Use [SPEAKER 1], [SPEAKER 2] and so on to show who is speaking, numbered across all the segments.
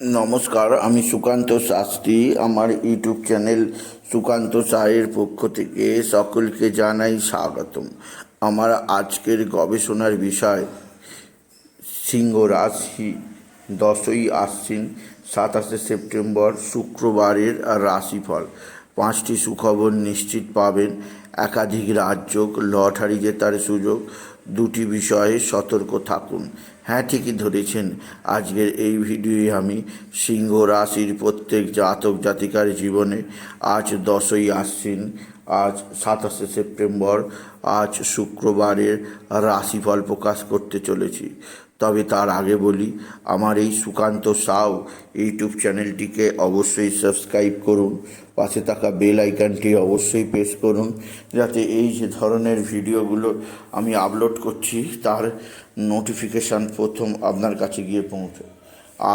[SPEAKER 1] নমস্কার, আমি সুকান্ত শাস্ত্রী। আমার ইউটিউব চ্যানেল সুকান্ত সাহের পক্ষ থেকে সকলকে জানাই স্বাগতম। আমার আজকের গবেষণার বিষয় সিংহ রাশি দশই আশ্বিন, সাতাশে সেপ্টেম্বর, শুক্রবারের রাশিফল। পাঁচটি সুখবর নিশ্চিত পাবেন। একাধিক রাজযোগ, লটারি জেতার সুযোগ, দুটি বিষয়ে সতর্ক থাকুন। হ্যাঁ ঠিকই ধরেছেন। আজকের এই ভিডিওয়ে আমি সিংহ রাশির প্রত্যেক জাতক জাতিকার জীবনে আজ দশই আশ্বিন, আজ সাতাশে সেপ্টেম্বর, আজ শুক্রবারের রাশিফল প্রকাশ করতে চলেছি। তবে তার আগে বলি, আমার এই সুকান্ত সাউ ইউটিউব চ্যানেলটিকে অবশ্যই সাবস্ক্রাইব করুন, পাশে থাকা বেল আইকনটি অবশ্যই প্রেস করুন, যাতে এই যে ধরনের ভিডিওগুলো আমি আপলোড করছি, তার নোটিফিকেশান প্রথম আপনার কাছে গিয়ে পৌঁছায়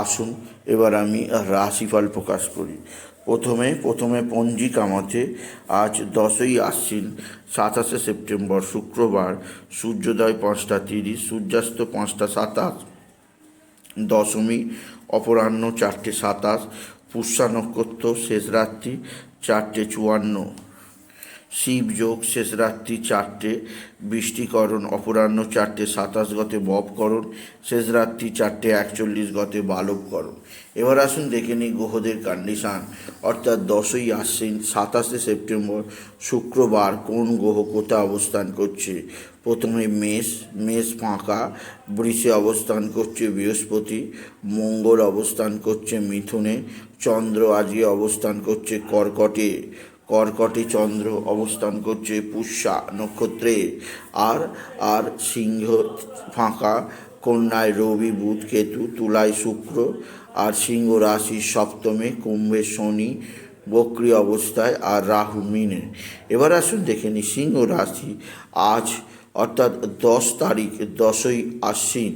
[SPEAKER 1] আসুন, এবার আমি রাশিফল প্রকাশ করি। প্রথমে প্রথমে পঞ্জিকা মতে আজ দশই আশ্বিন, সাতাশে সেপ্টেম্বর, শুক্রবার, সূর্যোদয় পাঁচটা তিরিশ, সূর্যাস্ত পাঁচটা সাতাশ, দশমী, অপরাহ্ন চারটে সাতাশ, পুষ্যা নক্ষত্র শেষ রাত্রি চারটে চুয়ান্ন। শিবযোগ শেষ রাত্রি চারটে বৃষ্টিকরণ অপরাহ্ন চারটে সাতাশ গতে ববকরণ শেষ রাত্রি চারটে একচল্লিশ গতে বালবকরণ এবার আসুন দেখে নিই গ্রহদের কন্ডিশান। অর্থাৎ দশই আশ্বিন, সাতাশে সেপ্টেম্বর, শুক্রবার কোন গ্রহ কোথায় অবস্থান করছে? প্রথমে মেষ মেষ ফাঁকা, বৃষে অবস্থান করছে বৃহস্পতি, মঙ্গল অবস্থান করছে মিথুনে, চন্দ্র আজকে অবস্থান করছে কর্কটে। কর্কটে চন্দ্র অবস্থান করছে পুষ্যা নক্ষত্রে। আর আর সিংহ ফাঁকা, কন্যায় রবি, বুধ, কেতু, তুলায় শুক্র, আর সিংহ রাশি সপ্তমে, কুম্ভে শনি, বক্রি অবস্থায়, আর রাহু মিনে। এবার আসুন দেখে নি সিংহ রাশি আজ, অর্থাৎ দশ তারিখ দশই আশ্বিন।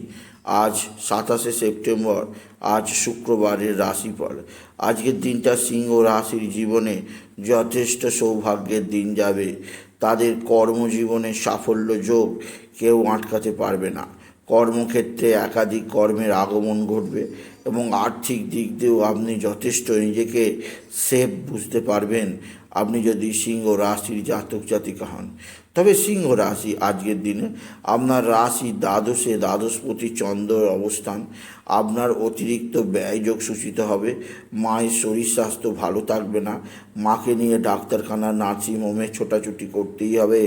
[SPEAKER 1] আজ সাতাশে সেপ্টেম্বর, আজ শুক্রবারের রাশিফল। আজকের দিনটা সিংহ রাশির জীবনে যথেষ্ট সৌভাগ্যের দিন যাবে। তাদের কর্মজীবনে সাফল্য যোগ কেউ আটকাতে পারবে না। কর্মক্ষেত্রে একাধিক কর্মের আগমন ঘটবে এবং আর্থিক দিক দিয়েও আপনি যথেষ্ট নিজেকে সেফ বুঝতে পারবেন। আপনি যদি সিংহ রাশির জাতক জাতিকা হন, তবে সিংহ রাশি আজকের দিনে আপনার রাশি দ্বাদশে দ্বাদশপতি চন্দ্রের অবস্থান, আপনার অতিরিক্ত ব্যয়যোগ সূচিত হবে, মায়ের শরীর স্বাস্থ্য ভালো থাকবে না, মাকে নিয়ে ডাক্তারখানা নার্সিং হোমে ছোটাছুটি করতেই হবে।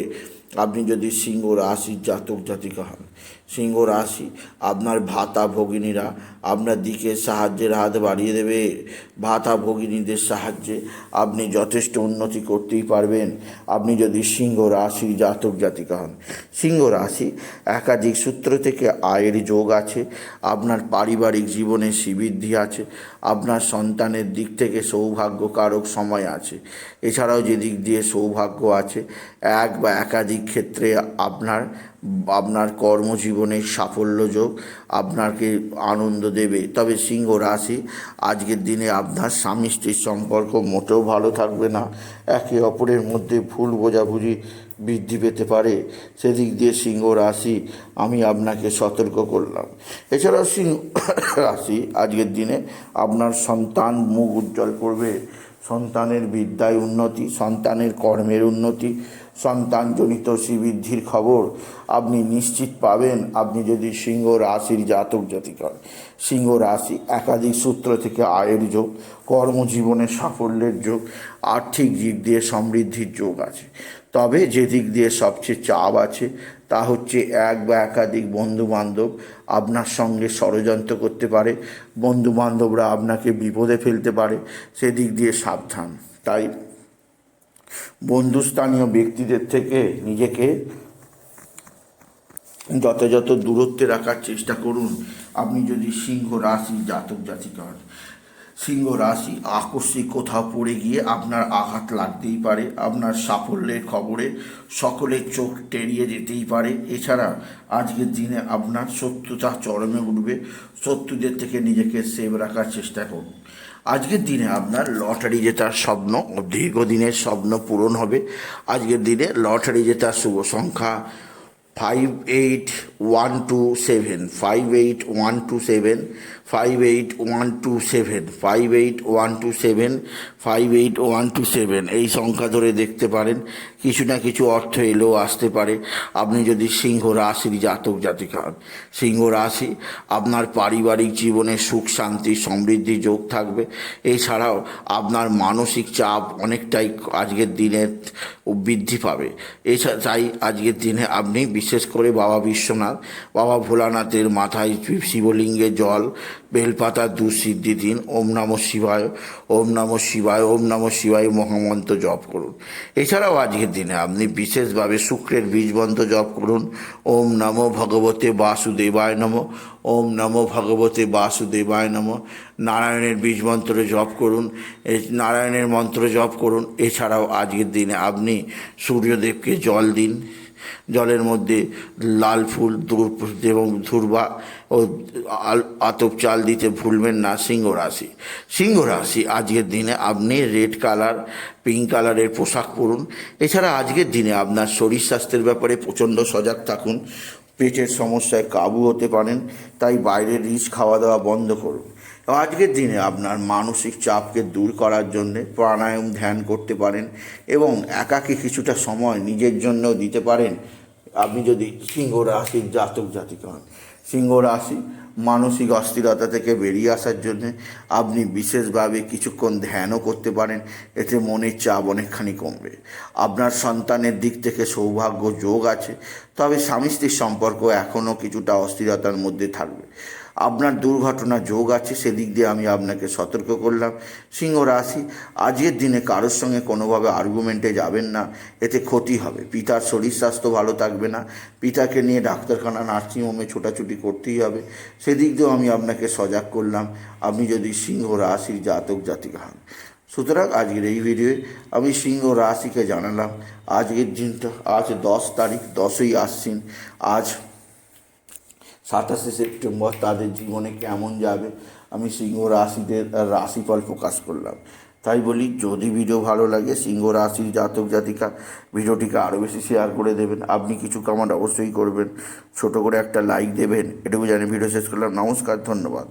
[SPEAKER 1] আপনি যদি সিংহ রাশির জাতক জাতিকা হন সিংহ রাশি। আপনার ভাতা ভগিনীরা আপনার দিকে সাহায্যের হাত বাড়িয়ে দেবে। ভাতা ভগিনীদের সাহায্যে আপনি যথেষ্ট উন্নতি করতেই পারবেন। আপনি যদি সিংহ রাশি জাতক জাতিকা হন। সিংহ রাশি একাধিক সূত্র থেকে আয়ের যোগ আছে। আপনার পারিবারিক জীবনে শ্রীবৃদ্ধি আছে। আপনার সন্তানের দিক থেকে সৌভাগ্যকারক সময় আছে। এছাড়াও যে দিক দিয়ে সৌভাগ্য আছে, এক বা একাধিক ক্ষেত্রে আপনার আপনার কর্মজীবনে সাফল্য যোগ, আপনাকে আনন্দ দেবে। তবে সিংহ রাশি, আজকের দিনে আপনার স্বামী স্ত্রীর সম্পর্ক মোটেও ভালো থাকবে না। একে অপরের মধ্যে ভুল বোঝাবুঝি বৃদ্ধি পেতে পারে। সেদিক দিয়ে সিংহ রাশি, আমি আপনাকে সতর্ক করলাম। এছাড়াও সিংহ রাশি, আজকের দিনে আপনার সন্তান মুখ উজ্জ্বল করবে। সন্তানের বিদ্যায় উন্নতি, সন্তানের কর্মের উন্নতি সন্তানজনিত শ্রীবৃদ্ধির খবর আপনি নিশ্চিত পাবেন। আপনি যদি সিংহ রাশির জাতক জাতিকার, সিংহ রাশি একাধিক সূত্র থেকে আয়ের যোগ, কর্মজীবনে সাফল্যের যোগ, আর্থিক দিক দিয়ে সমৃদ্ধির যোগ আছে। তবে যে দিক দিয়ে সবচেয়ে চাপ আছে তা হচ্ছে এক বা একাধিক বন্ধু বান্ধব আপনার সঙ্গে ষড়যন্ত্র করতে পারে বন্ধু বান্ধবরা আপনাকে বিপদে ফেলতে পারে, সেদিক দিয়ে সাবধান। তাই বন্ধুস্থানীয় ব্যক্তিদের থেকে নিজেকে যথাযথ দূরত্বে রাখার চেষ্টা করুন। আপনি যদি সিংহ রাশি, জাতক, জাতিকা হন, সিংহ রাশি আকস্মিক কোথাও পড়ে গিয়ে আপনার আঘাত লাগতেই পারে, আপনার সাফল্যের খবরে সকলের চোখ টেরিয়ে যেতেই পারে। এছাড়া আজকের দিনে আপনার শত্রুতা চরমে উঠবে। শত্রুদের থেকে নিজেকে সেভ রাখার চেষ্টা করুন। আজকের দিনে আপনার লটারি জেতার স্বপ্ন, দীর্ঘদিনের স্বপ্ন পূরণ হবে। আজকের দিনে লটারি জেতার শুভ সংখ্যা five eight one two seven five eight one two seven five eight one two seven five eight one two seven five eight one two seven এই সংখ্যা ধরে দেখতে পারেন। কিছু না কিছু অর্থ এলেও আসতে পারে। আপনি যদি সিংহ রাশির জাতক জাতিকা হন, সিংহ রাশি আপনার পারিবারিক জীবনে সুখ, শান্তি, সমৃদ্ধি, যোগ থাকবে। এছাড়াও আপনার মানসিক চাপ অনেকটাই আজকের দিনে বৃদ্ধি পাবে। এছাড়া তাই আজকের দিনে আপনি বিশেষ করে বাবা বিশ্বনাথ, বাবা ভোলানাথের মাথায় শিবলিঙ্গে জল বেলপাতা দুঃসিদ্ধি দিন ওম নম শিবায়, ওম নম শিবায়, ওম নম শিবায় মহামন্ত্র জপ করুন। এছাড়াও আজকের দিনে আপনি বিশেষভাবে শুক্রের বীজবন্ত্র জপ করুন। ওম নম ভগবতে বাসুদেবায় নম, ওম নম ভগবতে বাসুদেবায় নম, নারায়ণের বীজমন্ত্র জপ করুন নারায়ণের মন্ত্র জপ করুন। এছাড়াও আজকের দিনে আপনি সূর্যদেবকে জল দিন। জলের মধ্যে লাল ফুল এবং ধুরবা ও আতপ চাল দিতে ভুলবেন না, সিংহ রাশি। সিংহ রাশি, আজকের দিনে আপনি রেড কালার, পিঙ্ক কালারের পোশাক পরুন। এছাড়া আজকের দিনে আপনার শরীর স্বাস্থ্যের ব্যাপারে প্রচণ্ড সজাগ থাকুন। পেটের সমস্যায় কাবু হতে পারেন, তাই বাইরের রিচ খাওয়া দাওয়া বন্ধ করুন। আজকের দিনে আপনার মানসিক চাপকে দূর করার জন্য প্রাণায়াম ধ্যান করতে পারেন এবং একাকী কিছুটা সময় নিজের জন্য দিতে পারেন। আপনি যদি সিংহ রাশির জাতক জাতিকা হন, সিংহ রাশি মানসিক অস্থিরতা থেকে বেরিয়ে আসার জন্য আপনি বিশেষভাবে কিছুক্ষণ ধ্যানও করতে পারেন, এতে মনের চাপ অনেকখানি কমবে। আপনার সন্তানের দিক থেকে সৌভাগ্য যোগ আছে, তবে স্বামী স্ত্রীর সম্পর্ক এখনও কিছুটা অস্থিরতার মধ্যে থাকবে। আপনার দুর্ঘটনা যোগ আছে, সেদিক দিয়ে আমি আপনাকে সতর্ক করলাম। সিংহ রাশি, আজকের দিনে কারোর সঙ্গে কোনোভাবে আর্গুমেন্টে যাবেন না, এতে ক্ষতি হবে। পিতার শরীর স্বাস্থ্য ভালো থাকবে না, পিতাকে নিয়ে ডাক্তারখানা নার্সিংহোমে ছোটাছুটি করতেই হবে। সেদিক দিয়েও আমি আপনাকে সজাগ করলাম, আপনি যদি সিংহ রাশির জাতক, জাতিকা হন। সুতরাং আজকের এই ভিডিওয়ে আমি সিংহ রাশিকে জানালাম, আজকের দিনটা, আজ দশ তারিখ, দশই আশ্বিন, আজ সাতাশে সেপ্টেম্বর তাদের জীবনে কেমন যাবে? আমি সিংহ রাশিদের রাশিফল প্রকাশ করলাম। তাই বলি, যদি ভিডিও ভালো লাগে, সিংহ রাশির জাতক জাতিকা ভিডিওটিকে আরও বেশি শেয়ার করে দেবেন। আপনি কিছু কামান্ড অবশ্যই করবেন। ছোট করে একটা লাইক দেবেন। এটুকু জানি ভিডিও শেষ করলাম। নমস্কার, ধন্যবাদ।